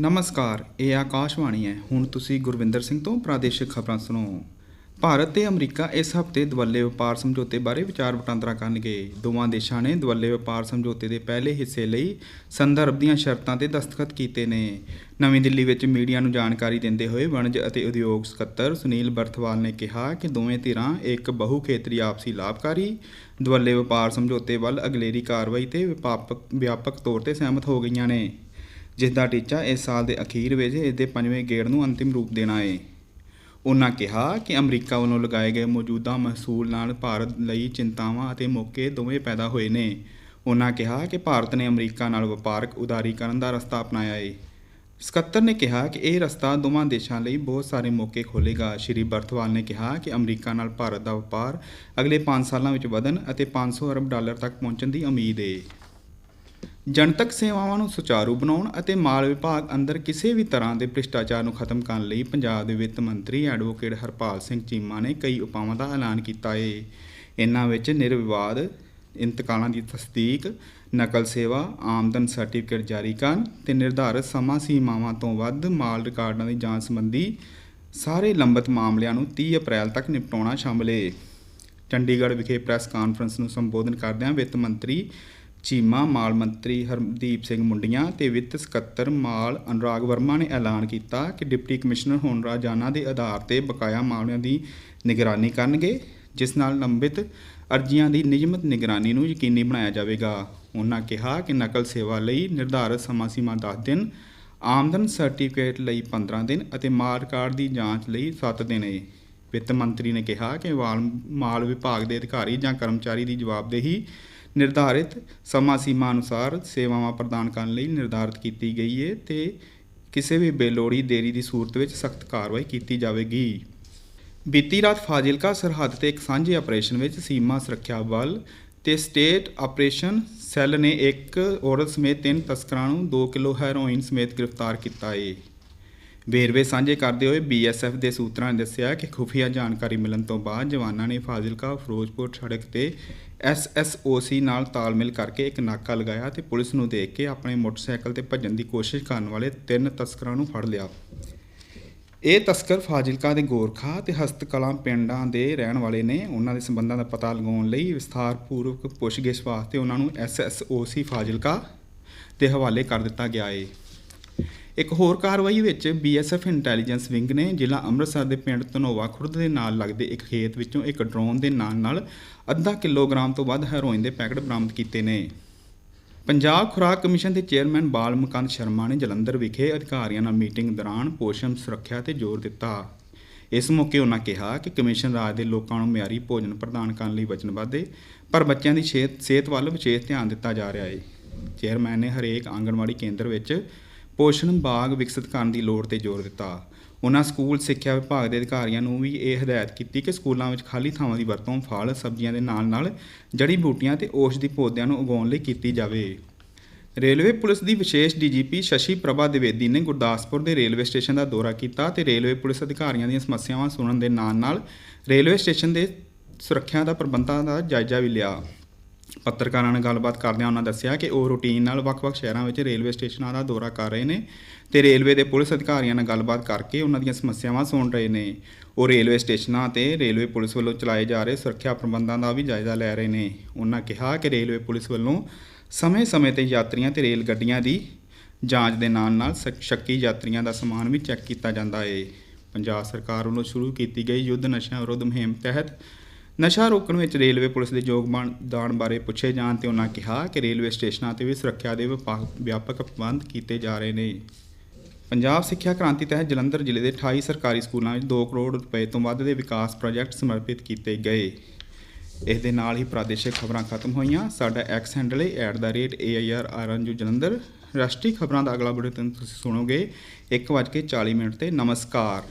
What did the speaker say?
ਨਮਸਕਾਰ ਇਹ ਆਕਾਸ਼ਵਾਣੀ ਹੈ। ਹੁਣ ਤੁਸੀਂ ਗੁਰਵਿੰਦਰ ਸਿੰਘ ਤੋਂ ਪ੍ਰਾਦੇਸ਼ਿਕ ਖਬਰਾਂ ਸੁਣੋ। ਭਾਰਤ ਤੇ ਅਮਰੀਕਾ ਇਸ ਹਫ਼ਤੇ ਦਵੱਲੇ ਵਪਾਰ ਸਮਝੌਤੇ ਬਾਰੇ ਵਿਚਾਰ ਵਟਾਂਦਰਾ ਕਰਨਗੇ। ਦੋਵਾਂ ਦੇਸ਼ਾਂ ਨੇ ਦਵੱਲੇ ਵਪਾਰ ਸਮਝੌਤੇ ਦੇ ਪਹਿਲੇ ਹਿੱਸੇ ਲਈ ਸੰਦਰਭ ਦੀਆਂ ਸ਼ਰਤਾਂ ਤੇ ਦਸਤਖਤ ਕੀਤੇ ਨੇ। ਨਵੀਂ ਦਿੱਲੀ ਵਿੱਚ ਮੀਡੀਆ ਨੂੰ ਜਾਣਕਾਰੀ ਦਿੰਦੇ ਹੋਏ ਵਣਜ ਅਤੇ ਉਦਯੋਗ ਸਕੱਤਰ ਸੁਨੀਲ ਬਰਥਵਾਲ ਨੇ ਕਿਹਾ ਕਿ ਦੋਵੇਂ ਧਿਰਾਂ ਇੱਕ ਬਹੁ ਖੇਤਰੀ ਆਪਸੀ ਲਾਭਕਾਰੀ, ਦਵੱਲੇ ਵਪਾਰ ਸਮਝੌਤੇ ਵੱਲ ਅਗਲੇਰੀ ਕਾਰਵਾਈ ਤੇ ਵਿਆਪਕ ਵਿਆਪਕ ਤੌਰ ਤੇ ਸਹਿਮਤ ਹੋ ਗਈਆਂ ਨੇ। ਜਿਸ ਦਾ ਟੀਚਾ ਇਸ ਸਾਲ ਦੇ ਅਖੀਰ ਵਿੱਚ ਇਸ ਦੇ ਪੰਜਵੇਂ ਗੇੜ ਨੂੰ ਅੰਤਿਮ ਰੂਪ ਦੇਣਾ ਹੈ ਉਨ੍ਹਾਂ ਕਿਹਾ ਕਿ ਅਮਰੀਕਾ ਵੱਲੋਂ ਲਗਾਏ ਗਏ ਮੌਜੂਦਾ ਮਹਿਸੂਲ ਨਾਲ ਭਾਰਤ ਲਈ ਚਿੰਤਾਵਾਂ ਅਤੇ ਮੌਕੇ ਦੋਵੇਂ ਪੈਦਾ ਹੋਏ ਨੇ। ਉਨ੍ਹਾਂ ਕਿਹਾ ਕਿ ਭਾਰਤ ਨੇ ਅਮਰੀਕਾ ਨਾਲ ਵਪਾਰਕ ਉਦਾਰੀਕਰਨ ਦਾ ਰਸਤਾ ਅਪਣਾਇਆ ਏ। ਸਕੱਤਰ ਨੇ ਕਿਹਾ ਕਿ ਇਹ ਰਸਤਾ ਦੋਵਾਂ ਦੇਸ਼ਾਂ ਲਈ ਬਹੁਤ ਸਾਰੇ ਮੌਕੇ ਖੋਲੇਗਾ ਸ਼੍ਰੀ ਬਰਥਵਾਲ ਨੇ ਕਿਹਾ ਕਿ ਅਮਰੀਕਾ ਨਾਲ ਭਾਰਤ ਦਾ ਵਪਾਰ ਅਗਲੇ 5 ਸਾਲਾਂ ਵਿੱਚ ਵਧਣ ਅਤੇ 500 ਅਰਬ ਡਾਲਰ ਤੱਕ ਪਹੁੰਚਣ ਦੀ ਉਮੀਦ ਹੈ ਜਨਤਕ ਸੇਵਾਵਾਂ ਨੂੰ ਸੁਚਾਰੂ ਬਣਾਉਣ ਅਤੇ ਮਾਲ ਵਿਭਾਗ ਅੰਦਰ ਕਿਸੇ ਵੀ ਤਰ੍ਹਾਂ ਦੇ ਭ੍ਰਿਸ਼ਟਾਚਾਰ ਨੂੰ ਖਤਮ ਕਰਨ ਲਈ ਪੰਜਾਬ ਦੇ ਵਿੱਤ ਮੰਤਰੀ ਐਡਵੋਕੇਟ ਹਰਪਾਲ ਸਿੰਘ ਚੀਮਾ ਨੇ ਕਈ ਉਪਾਵਾਂ ਦਾ ਐਲਾਨ ਕੀਤਾ ਏ। ਇਹਨਾਂ ਵਿੱਚ ਨਿਰਵਿਵਾਦ, ਇੰਤਕਾਲਾਂ ਦੀ ਤਸਦੀਕ, ਨਕਲ ਸੇਵਾ, ਆਮਦਨ ਸਰਟੀਫਿਕੇਟ ਜਾਰੀ ਕਰਨ ਤੇ ਨਿਰਧਾਰਤ ਸਮਾਂ ਸੀਮਾਵਾਂ ਤੋਂ ਵੱਧ ਮਾਲ ਰਿਕਾਰਡਾਂ ਦੀ ਜਾਂਚ ਸੰਬੰਧੀ ਸਾਰੇ ਲੰਬਿਤ ਮਾਮਲਿਆਂ ਨੂੰ 30 ਅਪ੍ਰੈਲ ਤੱਕ ਨਿਪਟਾਉਣਾ ਸ਼ਾਮਲ ਏ। ਚੰਡੀਗੜ੍ਹ ਵਿਖੇ ਪ੍ਰੈਸ ਕਾਨਫਰੰਸ ਨੂੰ ਸੰਬੋਧਨ ਕਰਦਿਆਂ ਵਿੱਤ ਮੰਤਰੀ ਚੀਮਾ ਮਾਲ ਮੰਤਰੀ ਹਰਦੀਪ ਸਿੰਘ ਮੁੰਡੀਆਂ ਤੇ ਵਿੱਤ ਸਕੱਤਰ ਮਾਲ ਅਨੁਰਾਗ ਵਰਮਾ ਨੇ ਐਲਾਨ ਕੀਤਾ ਕਿ ਡਿਪਟੀ ਕਮਿਸ਼ਨਰ ਹੁਣ ਰਾਜਾਨਾ ਦੇ ਆਧਾਰ ਤੇ ਬਕਾਇਆ ਮਾਮਲਿਆਂ ਦੀ ਨਿਗਰਾਨੀ ਕਰਨਗੇ, ਜਿਸ ਨਾਲ ਲੰਬਿਤ ਅਰਜ਼ੀਆਂ ਦੀ ਨਿਯਮਤ ਨਿਗਰਾਨੀ ਨੂੰ ਯਕੀਨੀ ਬਣਾਇਆ ਜਾਵੇਗਾ। ਉਹਨਾਂ ਕਿਹਾ ਕਿ ਨਕਲ ਸੇਵਾ ਲਈ ਨਿਰਧਾਰਤ ਸਮਾਂ ਸੀਮਾ 10 ਦਿਨ, ਆਮਦਨ ਸਰਟੀਫਿਕੇਟ ਲਈ 15 ਦਿਨ ਅਤੇ ਮਾਲ ਕਾਰਡ ਦੀ ਜਾਂਚ ਲਈ 7 ਦਿਨ ਹੈ ਵਿੱਤ ਮੰਤਰੀ ਨੇ ਕਿਹਾ ਕਿ ਵਾਲ- ਮਾਲ ਵਿਭਾਗ ਦੇ ਅਧਿਕਾਰੀ ਜਾਂ ਕਰਮਚਾਰੀ ਦੀ ਜਵਾਬਦੇਹੀ ਨਿਰਧਾਰਿਤ ਸਮਾਂ ਸੀਮਾ ਅਨੁਸਾਰ ਸੇਵਾਵਾਂ ਪ੍ਰਦਾਨ ਕਰਨ ਲਈ ਨਿਰਧਾਰਿਤ ਕੀਤੀ ਗਈ ਹੈ ਤੇ ਕਿਸੇ ਵੀ ਬੇਲੋੜੀ ਦੇਰੀ ਦੀ ਸੂਰਤ ਵਿੱਚ ਸਖਤ ਕਾਰਵਾਈ ਕੀਤੀ ਜਾਵੇਗੀ। ਬੀਤੀ ਰਾਤ ਫਾਜ਼ਿਲਕਾ ਸਰਹੱਦ ਤੇ ਇੱਕ ਸਾਂਝੇ ਆਪਰੇਸ਼ਨ ਵਿੱਚ ਸੀਮਾ ਸੁਰੱਖਿਆ ਬਲ ਤੇ ਸਟੇਟ ਆਪਰੇਸ਼ਨ ਸੈੱਲ ਨੇ ਇੱਕ ਔਰਤ ਸਮੇਤ ਤਿੰਨ ਤਸਕਰਾਂ ਨੂੰ 2 ਕਿਲੋ ਹੈਰੋਇਨ ਸਮੇਤ ਗ੍ਰਿਫਤਾਰ ਕੀਤਾ ਹੈ ਵੇਰਵੇ ਸਾਂਝੇ ਕਰਦੇ ਹੋਏ ਬੀਐਸਐਫ ਦੇ ਸੂਤਰਾਂ ਨੇ ਦੱਸਿਆ ਕਿ ਖੁਫੀਆ ਜਾਣਕਾਰੀ ਮਿਲਣ ਤੋਂ ਬਾਅਦ ਜਵਾਨਾਂ ਨੇ ਫਾਜ਼ਿਲਕਾ, ਫਿਰੋਜ਼ਪੁਰ ਸੜਕ ਤੇ ਐਸਐਸਓਸੀ ਨਾਲ ਤਾਲਮੇਲ ਕਰਕੇ ਇੱਕ ਨਾਕਾ ਲਗਾਇਆ ਤੇ ਪੁਲਿਸ ਨੂੰ ਦੇਖ ਕੇ ਆਪਣੇ ਮੋਟਰਸਾਈਕਲ ਤੇ ਭੱਜਣ ਦੀ ਕੋਸ਼ਿਸ਼ ਕਰਨ ਵਾਲੇ ਤਿੰਨ ਤਸਕਰਾਂ ਨੂੰ ਫੜ ਲਿਆ। ਇਹ ਤਸਕਰ ਫਾਜ਼ਿਲਕਾ ਦੇ ਗੋਰਖਾ ਤੇ ਹਸਤਕਲਾਂ ਪਿੰਡਾਂ ਦੇ ਰਹਿਣ ਵਾਲੇ ਨੇ। ਉਹਨਾਂ ਦੇ ਸੰਬੰਧਾਂ ਦਾ ਪਤਾ ਲਗਾਉਣ ਲਈ ਵਿਸਥਾਰਪੂਰਵਕ ਪੁੱਛਗਿੱਛ ਵਾਸਤੇ ਉਹਨਾਂ ਨੂੰ ਐਸਐਸਓਸੀ ਫਾਜ਼ਿਲਕਾ ਦੇ ਹਵਾਲੇ ਕਰ ਦਿੱਤਾ ਗਿਆ ਹੈ ਇੱਕ ਹੋਰ ਕਾਰਵਾਈ ਵਿੱਚ ਬੀਐਸਐਫ ਇੰਟੈਲੀਜੈਂਸ ਵਿੰਗ ਨੇ ਜ਼ਿਲ੍ਹਾ ਅੰਮ੍ਰਿਤਸਰ ਦੇ ਪਿੰਡ ਧਨੋਵਾ ਖੁਰਦ ਦੇ ਨਾਲ ਲੱਗਦੇ ਇੱਕ ਖੇਤ ਵਿੱਚੋਂ ਇੱਕ ਡਰੋਨ ਦੇ ਨਾਲ ਨਾਲ ਅੱਧਾ ਕਿਲੋਗ੍ਰਾਮ ਤੋਂ ਵੱਧ ਹੈਰੋਇਨ ਦੇ ਪੈਕਟ ਬਰਾਮਦ ਕੀਤੇ ਨੇ। ਪੰਜਾਬ ਖੁਰਾਕ ਕਮਿਸ਼ਨ ਦੇ ਚੇਅਰਮੈਨ ਬਾਲ ਮੁਕੰਦ ਸ਼ਰਮਾ ਨੇ ਜਲੰਧਰ ਵਿਖੇ ਅਧਿਕਾਰੀਆਂ ਨਾਲ ਮੀਟਿੰਗ ਦੌਰਾਨ ਪੋਸ਼ਣ ਸੁਰੱਖਿਆ ਤੇ ਜ਼ੋਰ ਦਿੱਤਾ। ਇਸ ਮੌਕੇ ਉਹਨਾਂ ਕਿਹਾ ਕਿ ਕਮਿਸ਼ਨ ਰਾਜ ਦੇ ਲੋਕਾਂ ਨੂੰ ਮਿਆਰੀ ਭੋਜਨ ਪ੍ਰਦਾਨ ਕਰਨ ਲਈ ਵਚਨਬੱਧ ਹੈ ਪਰ ਬੱਚਿਆਂ ਦੀ ਸਿਹਤ ਸਿਹਤ ਵੱਲ ਵਿਸ਼ੇਸ਼ ਧਿਆਨ ਦਿੱਤਾ ਜਾ ਰਿਹਾ ਹੈ ਚੇਅਰਮੈਨ ਨੇ ਹਰੇਕ ਆਂਗਣਵਾੜੀ ਕੇਂਦਰ ਵਿੱਚ ਪੋਸ਼ਣ ਬਾਗ ਵਿਕਸਿਤ ਕਰਨ ਦੀ ਲੋੜ ਤੇ ਜ਼ੋਰ ਦਿੱਤਾ। ਉਹਨਾਂ ਸਕੂਲ ਸਿੱਖਿਆ ਵਿਭਾਗ ਦੇ ਅਧਿਕਾਰੀਆਂ ਨੂੰ ਵੀ ਇਹ ਹਦਾਇਤ ਕੀਤੀ ਕਿ ਸਕੂਲਾਂ ਵਿੱਚ ਖਾਲੀ ਥਾਵਾਂ ਦੀ ਵਰਤੋਂ ਫਲ, ਸਬਜ਼ੀਆਂ ਦੇ ਨਾਲ-ਨਾਲ ਜੜੀ ਬੂਟੀਆਂ ਤੇ ਔਸ਼ਧੀ ਪੌਦਿਆਂ ਨੂੰ ਉਗਾਉਣ ਲਈ ਕੀਤੀ ਜਾਵੇ। ਰੇਲਵੇ ਪੁਲਿਸ ਦੀ ਵਿਸ਼ੇਸ਼ ਡੀਜੀਪੀ ਸ਼ਸ਼ੀ ਪ੍ਰਭਾ ਦਿਵੇਦੀ ਨੇ ਗੁਰਦਾਸਪੁਰ ਦੇ ਰੇਲਵੇ ਸਟੇਸ਼ਨ ਦਾ ਦੌਰਾ ਕੀਤਾ ਤੇ ਰੇਲਵੇ ਪੁਲਿਸ ਅਧਿਕਾਰੀਆਂ ਦੀਆਂ ਸਮੱਸਿਆਵਾਂ ਸੁਣਨ ਦੇ ਨਾਲ-ਨਾਲ ਰੇਲਵੇ ਸਟੇਸ਼ਨ ਦੇ ਸੁਰੱਖਿਆ ਦਾ ਪ੍ਰਬੰਧਾਂ ਦਾ ਜਾਇਜ਼ਾ ਵੀ ਲਿਆ। ਪੱਤਰਕਾਰਾਂ ਨਾਲ ਗੱਲਬਾਤ ਕਰਦਿਆਂ ਉਹਨਾਂ ਦੱਸਿਆ ਕਿ ਉਹ ਰੂਟੀਨ ਨਾਲ ਵੱਖ-ਵੱਖ ਸ਼ਹਿਰਾਂ ਵਿੱਚ ਰੇਲਵੇ ਸਟੇਸ਼ਨਾਂ ਦਾ ਦੌਰਾ ਕਰ ਰਹੇ ਨੇ ਤੇ ਰੇਲਵੇ ਦੇ ਪੁਲਿਸ ਅਧਿਕਾਰੀਆਂ ਨਾਲ ਗੱਲਬਾਤ ਕਰਕੇ ਉਹਨਾਂ ਦੀਆਂ ਸਮੱਸਿਆਵਾਂ ਸੁਣ ਰਹੇ ਨੇ। ਉਹ ਰੇਲਵੇ ਸਟੇਸ਼ਨਾਂ ਤੇ ਰੇਲਵੇ ਪੁਲਿਸ ਵੱਲੋਂ ਚਲਾਏ ਜਾ ਰਹੇ ਸੁਰੱਖਿਆ ਪ੍ਰਬੰਧਾਂ ਦਾ ਵੀ ਜਾਇਜ਼ਾ ਲੈ ਰਹੇ ਨੇ। ਉਹਨਾਂ ਕਿਹਾ ਕਿ ਰੇਲਵੇ ਪੁਲਿਸ ਵੱਲੋਂ ਸਮੇਂ-ਸਮੇਂ ਤੇ ਯਾਤਰੀਆਂ ਤੇ ਰੇਲ ਗੱਡੀਆਂ ਦੀ ਜਾਂਚ ਦੇ ਨਾਲ-ਨਾਲ ਸ਼ੱਕ- ਸ਼ੱਕੀ ਯਾਤਰੀਆਂ ਦਾ ਸਮਾਨ ਵੀ ਚੈੱਕ ਕੀਤਾ ਜਾਂਦਾ ਹੈ ਪੰਜਾਬ ਸਰਕਾਰ ਵੱਲੋਂ ਸ਼ੁਰੂ ਕੀਤੀ ਗਈ ਯੁੱਧ ਨਸ਼ਿਆਂ ਵਿਰੁੱਧ ਮੁਹਿੰਮ ਤਹਿਤ ਨਸ਼ਾ ਰੋਕਣ ਵਿੱਚ ਰੇਲਵੇ ਪੁਲਿਸ ਦੇ ਯੋਗਦਾਨ ਬਾਰੇ ਪੁੱਛੇ ਜਾਣ ਤੇ ਉਹਨਾਂ ਕਿਹਾ ਕਿ ਰੇਲਵੇ ਸਟੇਸ਼ਨਾਂ ਤੇ ਵੀ ਸੁਰੱਖਿਆ ਦੇ ਵਿਭਾ- ਵਿਆਪਕ ਪ੍ਰਬੰਧ ਕੀਤੇ ਜਾ ਰਹੇ ਨੇ। ਪੰਜਾਬ ਸਿੱਖਿਆ ਕ੍ਰਾਂਤੀ ਤਹਿਤ ਜਲੰਧਰ ਜ਼ਿਲ੍ਹੇ ਦੇ 28 ਸਰਕਾਰੀ ਸਕੂਲਾਂ ਵਿੱਚ 2 ਕਰੋੜ ਰੁਪਏ ਤੋਂ ਵੱਧ ਦੇ ਵਿਕਾਸ ਪ੍ਰੋਜੈਕਟ ਸਮਰਪਿਤ ਕੀਤੇ ਗਏ। ਇਸ ਦੇ ਨਾਲ ਹੀ ਪ੍ਰਾਦੇਸ਼ਿਕ ਖਬਰਾਂ ਖਤਮ ਹੋਈਆਂ। ਸਾਡਾ ਐਕਸ ਹੈਂਡਲ ਹੈ @airrnju ਜਲੰਧਰ। ਰਾਸ਼ਟਰੀ ਖਬਰਾਂ ਦਾ ਅਗਲਾ ਬੁਲੇਟਿਨ ਤੁਸੀਂ ਸੁਣੋਗੇ 1:40 ਮਿੰਟ ਤੇ। ਨਮਸਕਾਰ।